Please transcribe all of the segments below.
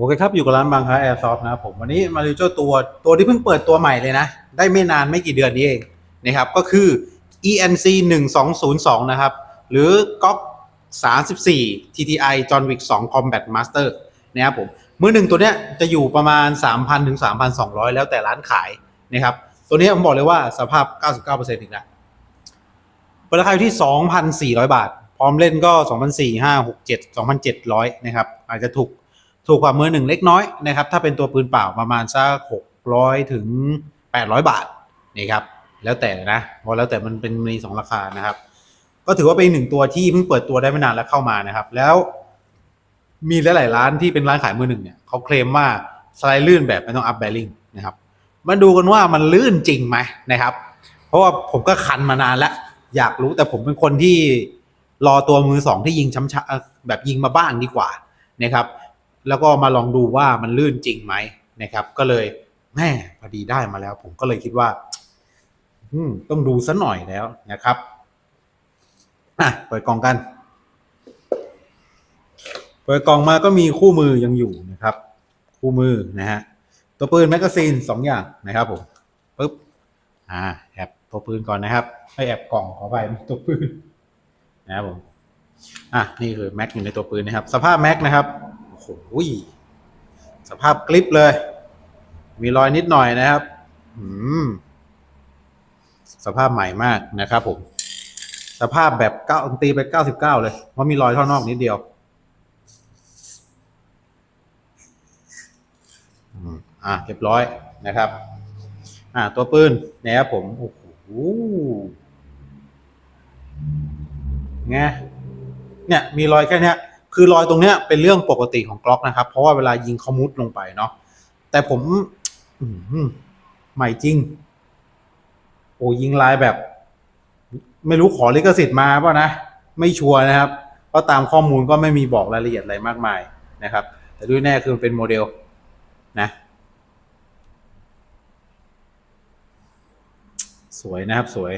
โอเคครับอยู่กับร้านบางค้าแอร์ซอฟนะครับผมวันนี้มาดูเจ้าตัวตัวที่เพิ่งเปิดตัวใหม่เลยนะ ได้ไม่นานไม่กี่เดือนนี้เองนะครับก็คือ ENC 1202นะครับ หรือก๊อก34 TTI John Wick 2 Combat Master นะครับผมมือหนึ่งตัวเนี้ยจะอยู่ประมาณ 3,000ถึง3,200 แล้วแต่ร้านขายนะครับ ตัวนี้ผมบอกเลยว่าสภาพ 99%อีกแล้วเปิดราคาอยู่ที่ 2,400 บาท พร้อมเล่นก็ 2,400 5 6 7 2,700 นะครับ อาจจะถูก ถูกกว่ามือหนึ่งเล็กน้อยนะครับถ้าเป็นตัวปืนเปล่าประมาณสักหกร้อยถึงแปดร้อยบาทนี่ครับแล้วแต่นะเพราะแล้วแต่มันเป็นมีสองราคานะครับ ก็ถือว่าเป็นหนึ่งตัวที่เพิ่งเปิดตัวได้ไม่นานแล้วเข้ามานะครับ แล้วมีหลายๆร้านที่เป็นร้านขายมือหนึ่งเนี่ยเขาเคลมว่าสไลด์ลื่นแบบไม่ต้องอัพแบริ่งนะครับมาดูกันว่ามันลื่นจริงไหมนะครับ เพราะว่าผมก็คันมานานแล้วอยากรู้แต่ผมเป็นคนที่รอตัวมือสองที่ยิงช้ำชะแบบยิงมาบ้างดีกว่านะครับ แล้วก็มาลองดูว่ามันลื่นจริงไหมนะครับ ก็เลยแม่พอดีได้มาแล้ว ผมก็เลยคิดว่า อืม ต้องดูซะหน่อยแล้วนะครับอะเปิดกล่องกัน เปิดกล่องมาก็มีคู่มือยังอยู่นะครับ คู่มือนะฮะตัวปืนแมกกาซีนสองอย่างนะครับผมปึ๊บอ่าแอบตัวปืนก่อนนะครับให้แอบกล่องขอไปตัวปืนนะครับผมอะนี่คือแม็กอยู่ในตัวปืนนะครับ สภาพแม็กนะครับ โอ้โหสภาพกลิปเลย มีรอยนิดหน่อยนะครับสภาพใหม่มากนะครับผม สภาพแบบเก้าตีไปเก้าสิบเก้าเลยเพราะมีรอยท่อนอกนิดเดียวอะเรียบร้อยนะครับ อ่า ตัวปืนนะครับผมโอ้โหไงเนี่ย มีรอยแค่เนี้ย คือรอยตรงเนี้ยเป็นเรื่องปกติของกล็อกนะครับ เพราะว่าเวลายิงเขามุดลงไปเนาะแต่ผมอืมใหม่จริง โอ้ยิงลายแบบ ไม่รู้ขอลิขสิทธิ์มาเปล่านะ ไม่ชัวร์นะครับเพราะตามข้อมูลก็ไม่มีบอกรายละเอียดอะไรมากมายนะครับ แต่ด้วยแน่คือมันเป็นโมเดลนะ สวยนะครับสวย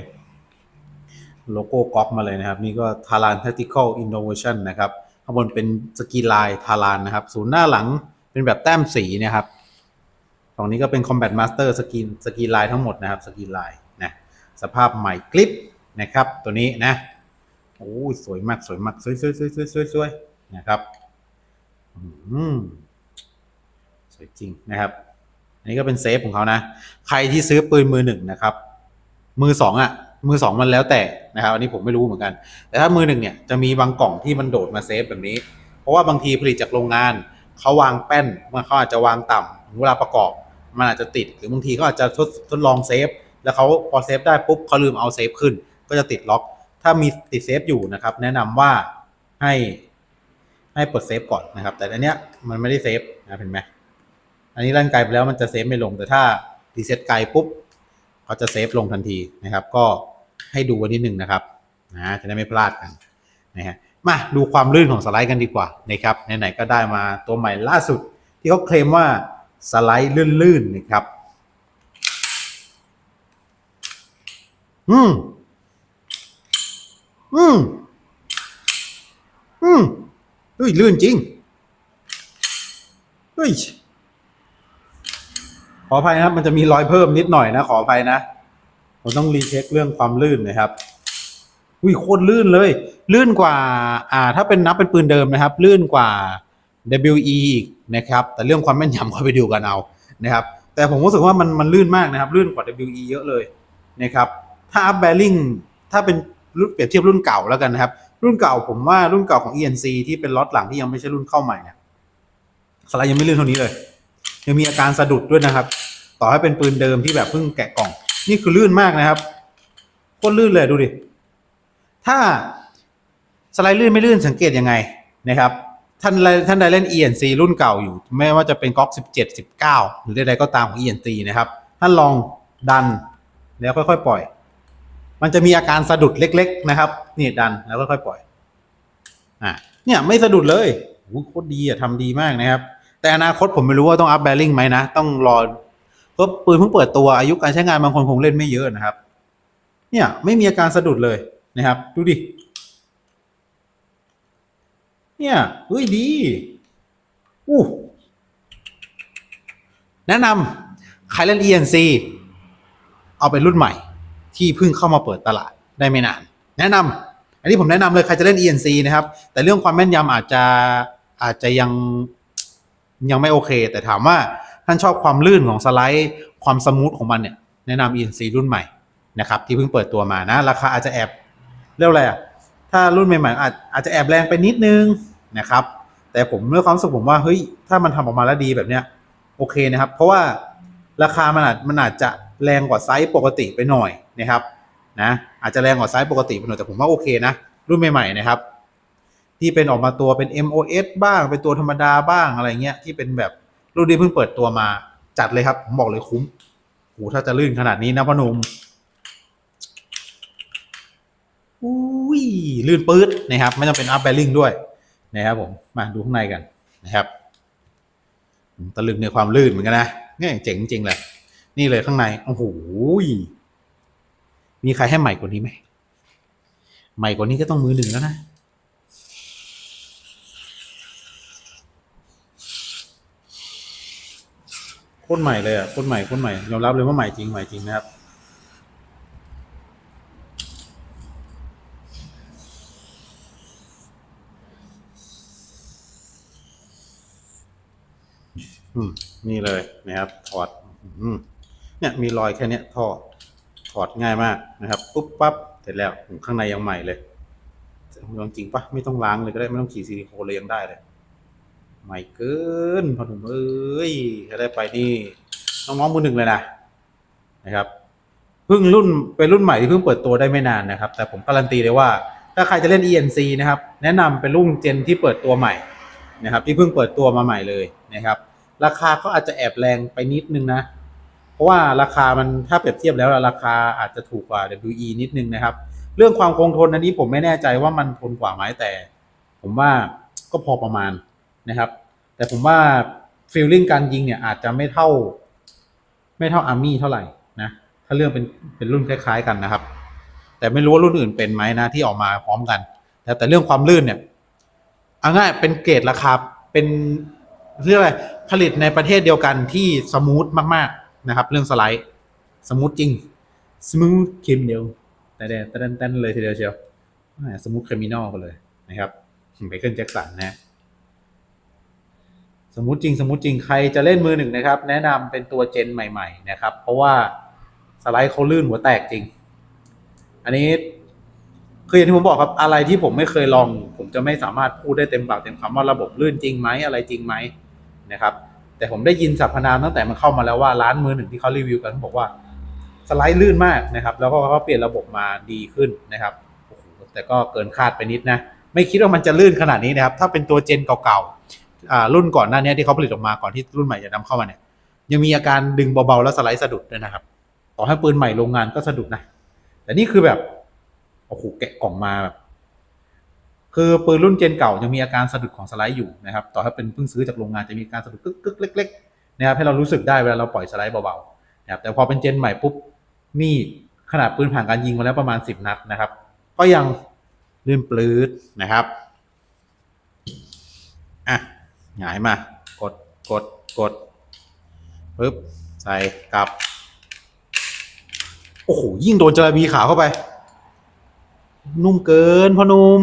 โลโก้ก๊อกมาเลยนะครับ นี่ก็ Talan Tactical Innovation นะครับ ข้างบนเป็นสกีไลายทารานนะครับ ศูนย์หน้าหลังเป็นแบบแต้มสีนะครับฝั่งนี้ก็เป็น Combat Master สกีสกีไลายทั้งหมดนะครับสกีไลายนะสภาพใหม่กลิปนะครับ ตัวนี้นะโอ้ยสวยมากสวยมากสวยสวยสวยสวยสวยสวยนะครับอืมสวยจริงนะครับ อันนี้ก็เป็นเซฟของเขานะ ใครที่ซื้อปืนมือหนึ่งนะครับ มือสองอะ มือสองมันแล้วแต่นะครับอันนี้ผมไม่รู้เหมือนกัน แต่ถ้ามือหนึ่งเนี่ยจะมีบางกล่องที่มันโดดมาเซฟแบบนี้ เพราะว่าบางทีผลิตจากโรงงานเขาวางแป้นมันเขาอาจจะวางต่ำถึงเวลาประกอบ มันอาจจะติด หรือบางทีเขาอาจจะทดทดลองเซฟ แล้วเขาพอเซฟได้ปุ๊บเขาลืมเอาเซฟขึ้น ก็จะติดล็อก ถ้ามีติดเซฟอยู่นะครับ แนะนำว่าให้ให้เปิดเซฟก่อนนะครับ แต่อันเนี้ยมันไม่ได้เซฟนะเห็นไหมอันนี้ลั่นไกลไปแล้วมันจะเซฟไม่ลงแต่ถ้ารีเซ็ตไกลปุ๊บเขาจะเซฟลงทันทีนะครับ ก็ ให้ดูวันที่หนึ่งนะครับนะจะได้ไม่พลาดกันนะฮะมาดูความลื่นของสไลด์กันดีกว่านะครับไหนๆก็ได้มาตัวใหม่ล่าสุด ที่เขาเคลมว่าสไลด์ลื่นๆนะครับอืมอืมอืมเฮ้ยลื่นจริงเฮ้ยขออภัยนะครับมันจะมีรอยเพิ่มนิดหน่อยนะ ขออภัยนะ ผมต้องรีเช็คเรื่องความลื่นนะครับอุ้ยโคตรลื่นเลย ลื่นกว่าอ่าถ้าเป็นนับเป็นปืนเดิมนะครับ ลื่นกว่า WE อีกนะครับ แต่เรื่องความแม่นยำค่อยไปดูกันเอานะครับ แต่ผมรู้สึกว่ามันมันลื่นมากนะครับ ลื่นกว่า WE เยอะเลยนะครับ ถ้าอัพแบริ่งถ้าเป็นรุ่นเปรียบเทียบรุ่นเก่าแล้วกันนะครับ รุ่นเก่าผมว่ารุ่นเก่าของ ENC ที่เป็นล็อตหลังที่ยังไม่ใช่รุ่นเข้าใหม่เนี่ยสไลด์ยังไม่ลื่นเท่านี้เลย ยังมีอาการสะดุดด้วยนะครับ ต่อให้เป็นปืนเดิมที่แบบเพิ่งแกะกล่อง นี่คือลื่นมากนะครับโคตรลื่นเลยดูดิ ถ้าสไลด์ลื่นไม่ลื่นสังเกตยังไงนะครับ ท่านท่านใดเล่น ENC รุ่นเก่าอยู่ ไม่ว่าจะเป็นก๊อก17 19 หรือใดๆก็ตามของ ENC นะครับ ท่านลองดันแล้วค่อยๆปล่อย มันจะมีอาการสะดุดเล็ก ๆ นะครับ นี่ดันแล้วค่อยๆปล่อย อะ เนี่ยไม่สะดุดเลยโหโคตรดีอะทำดีมากนะครับ แต่อนาคตผมไม่รู้ว่าต้องอัพแบริ่งไหมนะ ต้องรอ เพราะปืนเพิ่งเปิดตัวอายุการใช้งานบางคนคงเล่นไม่เยอะนะครับ เนี่ยไม่มีอาการสะดุดเลยนะครับ ดูดิ เนี่ยเฮ้ยดีอู้แนะนำใครเล่น ENC เอาเป็นรุ่นใหม่ ที่เพิ่งเข้ามาเปิดตลาดได้ไม่นาน แนะนำอันนี้ผมแนะนำเลยใครจะเล่น ENC นะครับ แต่เรื่องความแม่นยำอาจจะอาจจะยังยังไม่โอเค แต่ถามว่า ท่านชอบความลื่นของสไลด์ ความสมูทของมันเนี่ยแนะนำ ENC รุ่นใหม่นะครับที่เพิ่งเปิดตัวมานะ ราคาอาจจะแอบเรียกอะไรอะถ้ารุ่นใหม่ๆอาจอาจจะแอบแรงไปนิดนึงนะครับแต่ผมเมื่อความสึกผมว่าเฮ้ยถ้ามันทำออกมาแล้วดีแบบเนี้ยโอเคนะครับ เพราะว่าราคามันอาจมันอาจจะแรงกว่าไซส์ปกติไปหน่อยนะครับนะอาจจะแรงกว่าไซส์ปกติไปหน่อยแต่ผมว่าโอเคนะรุ่นใหม่ๆนะครับ ที่เป็นออกมาตัวเป็น MOS บ้างเป็นตัวธรรมดาบ้างอะไรเงี้ยที่เป็นแบบ รุ่นที่เพิ่งเปิดตัวมาจัดเลยครับผมบอกเลยคุ้มโหถ้าจะลื่นขนาดนี้นะพ่อหนุ่มอุ้ยลื่นปื๊ดนะครับ ไม่ต้องเป็นอัพแบริ่งด้วยนะครับผมมาดูข้างในกันนะครับตะลึงในความลื่นเหมือนกันนะเนี่ยเจ๋งจริงเลยนี่เลยข้างในโอ้โหมีใครให้ใหม่กว่านี้ไหมใหม่กว่านี้ก็ต้องมือหนึ่งแล้วนะ ตรใหม่เลยอะโคตรใหม่โคตรใหม่ยอมรับเลยว่าใหม่จริงใหม่จริงนะครับ อืมนี่เลยนะครับ ถอด อืมเนี่ยมีรอยแค่เนี้ยถอดถอดง่ายมากนะครับปุ๊บปั๊บเสร็จแล้วข้างในยังใหม่เลยลองจริงปะไม่ต้องล้างเลยก็ได้ไม่ต้องขีดซิลิโคนเลยยังได้เลย ใหม่เกินพอหนุ่มเอ้ยถ้าได้ไปนี่น้องๆมือหนึ่งเลยนะนะครับเพิ่งรุ่นเป็นรุ่นใหม่ที่เพิ่งเปิดตัวได้ไม่นานนะครับ แต่ผมการันตีเลยว่า ถ้าใครจะเล่น ENC นะครับ แนะนำเป็นรุ่นเจนที่เปิดตัวใหม่นะครับ ที่เพิ่งเปิดตัวมาใหม่เลยนะครับ ราคาก็อาจจะแอบแรงไปนิดนึงนะ เพราะว่าราคามันถ้าเปรียบเทียบแล้วราคาอาจจะถูกกว่า WE นิดนึงนะครับ เรื่องความคงทนอันนี้ผมไม่แน่ใจว่ามันทนกว่าไหมแต่ ผมว่าก็พอประมาณ นะครับ แต่ผมว่าฟีลลิ่งการยิงเนี่ยอาจจะไม่เท่า ไม่เท่าอาร์มี่เท่าไหร่นะ ถ้าเรื่องเป็นเป็นรุ่นคล้าย ๆ กันนะครับ แต่ไม่รู้ว่ารุ่นอื่นเป็นไหมนะที่ออกมาพร้อมกัน แต่แต่เรื่องความลื่นเนี่ยเอาง่ายเป็นเกรดราคาเป็นเรียกอะไรผลิตในประเทศเดียวกันที่สมูทมากๆนะครับ เรื่องสไลด์สมูทจริงสมูทคิมเดียวแต่แต่แต่แต่เลยทีเดียวเชียวสมูทคริมินอลกันเลยนะครับไมเคิลแจ็คสันนะ สมมติจริงสมมติจริงใครจะเล่นมือหนึ่งนะครับ แนะนำเป็นตัวเจนใหม่ ๆ นะครับ เพราะว่าสไลด์เขาลื่นหัวแตกจริง อันนี้คืออย่างที่ผมบอกครับอะไรที่ผมไม่เคยลอง ผมจะไม่สามารถพูดได้เต็มปากเต็มคำว่าระบบลื่นจริงไหมอะไรจริงไหมนะครับ แต่ผมได้ยินสรรพนามตั้งแต่มันเข้ามาแล้วว่าร้านมือหนึ่งที่เขารีวิวกันบอกว่าสไลด์ลื่นมากนะครับ แล้วก็เขาเปลี่ยนระบบมาดีขึ้นนะครับแต่ก็เกินคาดไปนิดนะ ไม่คิดว่ามันจะลื่นขนาดนี้นะครับ ถ้าเป็นตัวเจนเก่าๆอ่า รุ่นก่อนหน้านี้ที่เขาผลิตออกมาก่อนที่รุ่นใหม่จะนำเข้ามาเนี่ย ยังมีอาการดึงเบาๆแล้วสไลด์สะดุดด้วยนะครับ ต่อให้ปืนใหม่โรงงานก็สะดุดนะ แต่นี่คือแบบโอ้โหแกะกล่องมาแบบคือปืนรุ่นเจนเก่ายังมีอาการสะดุดของสไลด์อยู่นะครับ ต่อให้เป็นเพิ่งซื้อจากโรงงานจะมีการสะดุดกึกๆเล็กๆนะครับให้เรารู้สึกได้เวลาเราปล่อยสไลด์เบาๆนะครับแต่พอเป็นเจนใหม่ปุ๊บนี่ขนาดปืนผ่านการยิงมาแล้วประมาณสิบนัดนะครับ ก็ยังลื่นปลื้ดนะครับอะ หงายมา กดกดกดปึ๊บใส่กลับ โอ้โห ยิ่งโดนจระบีขาวเข้าไป นุ่มเกินพ่อนุ่ม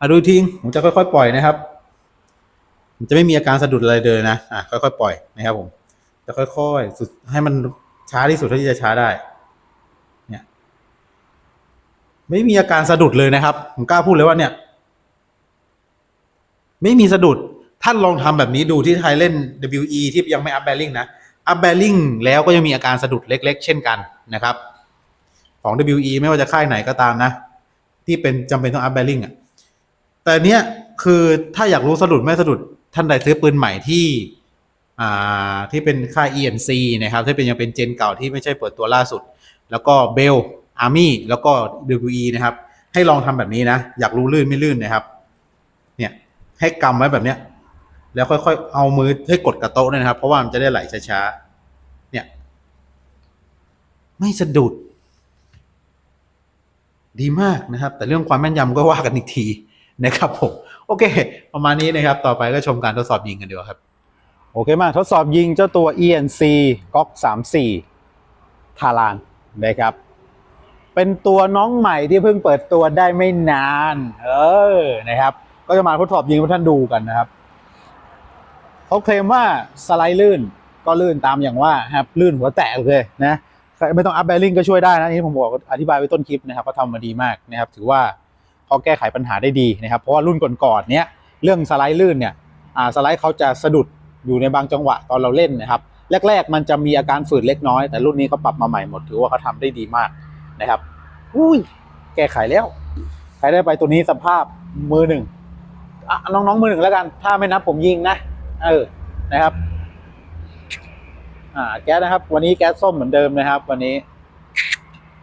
อะดูทิ้งผมจะค่อยๆปล่อยนะครับมันจะไม่มีอาการสะดุดอะไรเลยนะ อะค่อยๆปล่อยนะครับผม จะค่อยๆสุดให้มันช้าที่สุดเท่าที่จะช้าได้ เนี่ย ไม่มีอาการสะดุดเลยนะครับ ผมกล้าพูดเลยว่าเนี่ย ไม่มีสะดุด ท่านลองทำแบบนี้ดูที่ไทยเล่น WE ที่ยังไม่อัพแบริ่งนะ อัพแบริ่งแล้วก็ยังมีอาการสะดุดเล็ก ๆ เช่นกันนะครับ ของ WE ไม่ว่าจะค่ายไหนก็ตามนะ ที่เป็นจำเป็นต้องอัพแบริ่งอะ แต่เนี้ยคือถ้าอยากรู้สะดุดไม่สะดุด ท่านใดซื้อปืนใหม่ที่อ่าที่เป็นค่าย ENC นะครับที่เป็นยังเป็นเจนเก่าที่ไม่ใช่เปิดตัวล่าสุด แล้วก็เบลอาร์มี่แล้วก็ WE นะครับ ให้ลองทำแบบนี้นะ อยากรู้ลื่นไม่ลื่นนะครับ ให้กำไว้แบบเนี้ย แล้วค่อยๆ เอามือให้กดกระโต๊ะด้วยนะครับ เพราะว่ามันจะได้ไหลช้าๆ เนี่ย ไม่สะดุด ดีมากนะครับ แต่เรื่องความแม่นยำก็ว่ากันอีกทีนะครับผม โอเค ประมาณนี้นะครับ ต่อไปก็ชมการทดสอบยิงกันดีกว่าครับ โอเคมาทดสอบยิงเจ้าตัว ENC GOG 34ทารานนะครับเป็นตัวน้องใหม่ที่เพิ่งเปิดตัวได้ไม่นาน เออนะครับ ก็จะมาทดสอบยิงให้ท่านดูกันนะครับเขาเคลมว่าสไลด์ลื่นก็ลื่นตามอย่างว่าครับลื่นหัวแตกเลยนะไม่ต้องอัพแบริ่งก็ช่วยได้นะนี่ผมบอกอธิบายไว้ต้นคลิปนะครับเขาทำมาดีมากนะครับถือว่าเขาแก้ไขปัญหาได้ดีนะครับ เพราะว่ารุ่นก่อนๆเนี้ยเรื่องสไลด์ลื่นเนี่ยอ่าสไลด์เขาจะสะดุดอยู่ในบางจังหวะตอนเราเล่นนะครับแรก ๆ มันจะมีอาการฝืดเล็กน้อย แต่รุ่นนี้เขาปรับมาใหม่หมดถือว่าเขาทำได้ดีมากนะครับ อุ้ย แก้ไขแล้ว ใครได้ไปตัวนี้สภาพมือหนึ่ง น้องๆมือหนึ่งแล้วกัน ถ้าไม่นับผมยิงนะ เออ นะครับ อ่า แก๊สนะครับ วันนี้แก๊สส้มเหมือนเดิมนะครับ วันนี้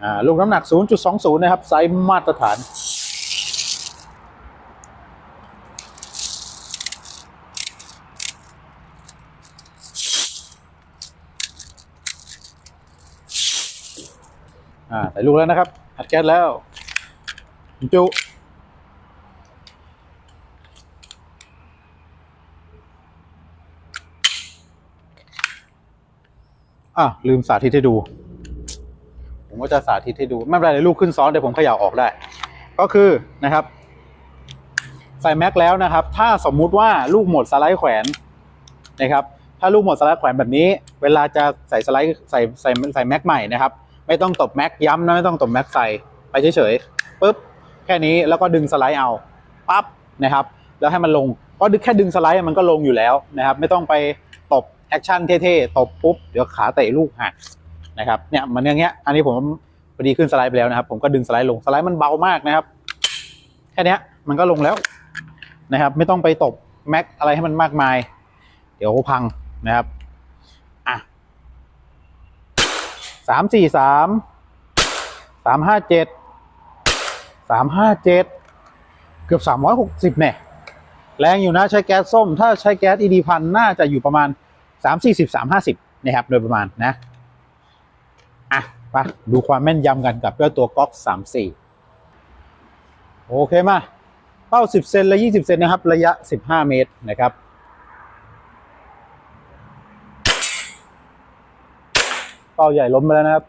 อ่า ลูกน้ำหนัก 0.20 นะครับ ไซส์มาตรฐาน อ่า ใส่ลูกแล้วนะครับ อัดแก๊สแล้วจุ อะลืมสาธิตให้ดู ผมก็จะสาธิตให้ดู ไม่เป็นไรเดี๋ยลูกขึ้นซ้อนเดี๋ยวผมเขย่าออกได้ ก็คือนะครับ ใส่แม็กแล้วนะครับ ถ้าสมมุติว่าลูกหมดสไลด์แขวนนะครับ ถ้าลูกหมดสไลด์แขวนแบบนี้ เวลาจะใส่สไลด์ใส่ใส่ใส่แม็กใหม่นะครับ ไม่ต้องตบแม็กย้ำนะไม่ต้องตบแม็กใส่ไปเฉยๆปุ๊บแค่นี้แล้วก็ดึงสไลด์เอาปั๊บนะครับ แล้วให้มันลงเพราะดึงแค่ดึงสไลด์มันก็ลงอยู่แล้วนะครับ ไม่ต้องไปตบ แอคชั่นเท่ๆตบปุ๊บเดี๋ยวขาเตะลูกหักนะครับเนี่ยมันอย่างเงี้ยอันนี้ผมพอดีขึ้นสไลด์ไปแล้วนะครับ ผมก็ดึงสไลด์ลงสไลด์มันเบามากนะครับแค่นี้มันก็ลงแล้วนะครับ ไม่ต้องไปตบแม็กอะไรให้มันมากมาย เดี๋ยวพังนะครับอะสามสี่สามสามห้าเจ็ดสามห้าเจ็ดเกือบสามร้อยหกสิบเนี่ยแรงอยู่นะใช้แก๊สส้ม ถ้าใช้แก๊สอีดีพันน่าจะอยู่ประมาณ สามสี่สิบสามห้าสิบนะครับโดยประมาณนะอะไปดูความแม่นยำกันกับเจ้าตัวก๊อกสามสี่โอเคมาเป้าสิบเซนและยี่สิบเซนนะครับ ระยะสิบห้าเมตรนะครับเป้าใหญ่ล้มไปแล้วนะครับ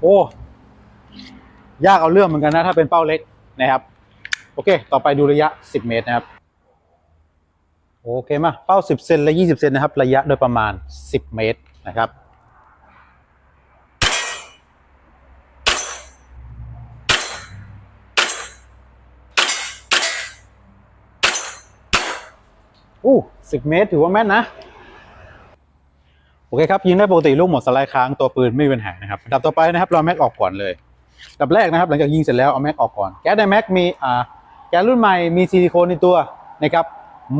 โอ้ ยากเอาเรื่องเหมือนกันนะ ถ้าเป็นเป้าเล็กนะครับ โอเค ต่อไปดูระยะ 10 เมตรนะครับ โอเคมาเป้า 10 เซนและ 20 เซนนะครับ ระยะโดยประมาณ 10 เมตรนะครับอู้สิบเมตร ถือว่าแม่นนะ โอเคครับ ยิงได้ปกติลูกหมดสไลด์ค้างตัวปืนไม่มีปัญหานะครับดับต่อไปนะครับ เราแม็กออกก่อนเลยดับแรกนะครับ หลังจากยิงเสร็จแล้วเอาแม็กออกก่อน แก๊สในแม็กมีอ่า แก๊สรุ่นใหม่มีซิลิโคนในตัวนะครับ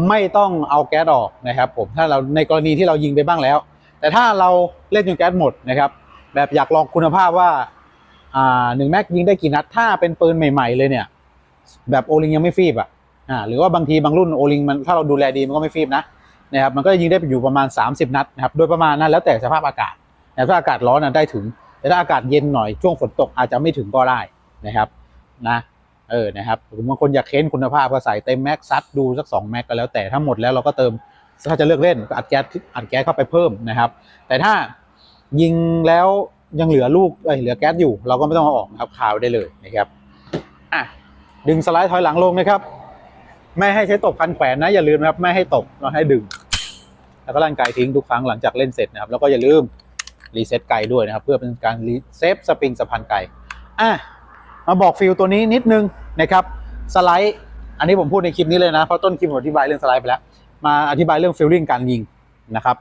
ไม่ต้องเอาแก๊สออกนะครับผมถ้าเราในกรณีที่เรายิงไปบ้างแล้ว แต่ถ้าเราเล่นจนแก๊สหมดนะครับแบบอยากลองคุณภาพว่าอ่าหนึ่งแม็กยิงได้กี่นัดถ้าเป็นปืนใหม่ ๆ เลยเนี่ย แบบโอลิงยังไม่ฟีบอะอ่าหรือว่าบางทีบางรุ่นโอลิงมันถ้าเราดูแลดีมันก็ไม่ฟีบนะนะครับมันก็ยิงได้อยู่ประมาณ 30 นัดนะครับโดยประมาณนั้นแล้วแต่สภาพอากาศแต่ถ้าอากาศร้อนนะได้ถึง แต่ถ้าอากาศเย็นหน่อยช่วงฝนตกอาจจะไม่ถึงก็ได้นะครับนะ เออนะครับหรือบางคนอยากเค้นคุณภาพก็ใส่เต็มแม็กซัดดูสัก2แม็กก็แล้วแต่ถ้าหมดแล้วเราก็เติมถ้าจะเลือกเล่นก็อัดแก๊สอัดแก๊สเข้าไปเพิ่มนะครับ แต่ถ้ายิงแล้วยังเหลือลูกเอ้ยเหลือแก๊สอยู่ เราก็ไม่ต้องเอาออกนะครับคาวได้เลยนะครับอะดึงสไลด์ถอยหลังลงนะครับ ไม่ให้ใช้ตบคันแขวนนะอย่าลืมนะครับ ไม่ให้ตบเราให้ดึง แล้วก็ลั่นไกายทิ้งทุกครั้งหลังจากเล่นเสร็จนะครับ แล้วก็อย่าลืมรีเซ็ตไกด้วยนะครับ เพื่อเป็นการรีเซฟสปริงสะพานไกอะ มาบอกฟิลตัวนี้นิดนึงนะครับสไลด์ อันนี้ผมพูดในคลิปนี้เลยนะ เพราะต้นคลิปผมอธิบายเรื่องสไลด์ไปแล้ว มาอธิบายเรื่องฟิลลิ่งการยิงนะครับ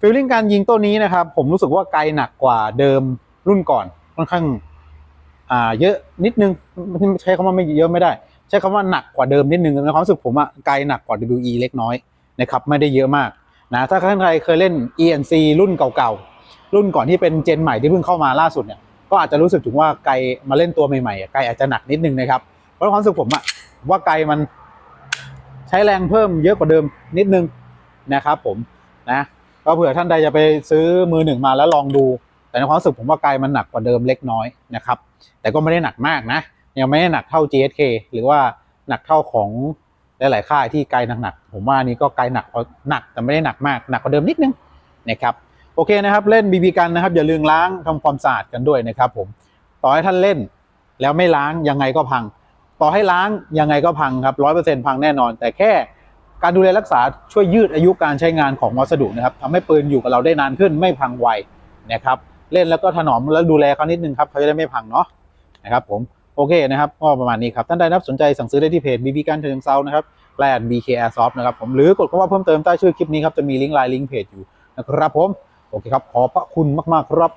ฟิลลิ่งการยิงตัวนี้นะครับผมรู้สึกว่าไกลหนักกว่าเดิมรุ่นก่อนค่อนข้างอ่าเยอะนิดนึงใช้คำว่าไม่เยอะไม่ได้ ใช้คำว่าหนักกว่าเดิมนิดนึงในความรู้สึกผมอะไกลหนักกว่า WE เล็กน้อยนะครับไม่ได้เยอะมากนะถ้าท่านใครเคยเล่น ENC รุ่นเก่าๆรุ่นก่อนที่เป็นเจนใหม่ที่เพิ่งเข้ามาล่าสุดเนี่ย ก็อาจจะรู้สึกถึงว่าไกลมาเล่นตัวใหม่ๆไกลอาจจะหนักนิดนึงนะครับเพราะความรู้สึกผมอะว่าไกลมันใช้แรงเพิ่มเยอะกว่าเดิมนิดนึงนะครับ ผมนะก็เผื่อท่านใดจะไปซื้อมือหนึ่งมาแล้วลองดู แต่ในความรู้สึกผมว่าไกลมันหนักกว่าเดิมเล็กน้อยนะครับ แต่ก็ไม่ได้หนักมากนะ ยังไม่ได้หนักเท่า GSK หรือว่าหนักเท่าของหลายๆค่ายที่ไกลหนักๆผมว่านี่ก็ไกลหนักหนักแต่ไม่ได้หนักมากหนักกว่าเดิมนิดนึงนะครับ โอเคนะครับเล่นบีบีกันนะครับอย่าลืมล้างทำความสะอาดกันด้วยนะครับผมต่อให้ท่านเล่นแล้วไม่ล้างยังไงก็พัง ต่อให้ล้างยังไงก็พังครับร้อยเปอร์เซ็นต์พังแน่นอน แต่แค่การดูแลรักษาช่วยยืดอายุการใช้งานของวัสดุนะครับทำให้ปืนอยู่กับเราได้นานขึ้นไม่พังไวนะครับเล่นแล้วก็ถนอมแล้วดูแลเขานิดนึงครับเขาจะได้ไม่พังเนาะนะครับผมโอเคนะครับก็ประมาณนี้ครับท่านใดนับสนใจสั่งซื้อได้ที่เพจ BB กันเชิงเซานะครับแลน BK Airsoft นะครับผมหรือกดคำว่าเพิ่มเติมใต้ชื่อคลิปนี้ครับจะมีลิงก์ไลน์ลิงก์เพจอยู่นะครับผม โอเคครับ ขอพระคุณมาก ๆ ครับ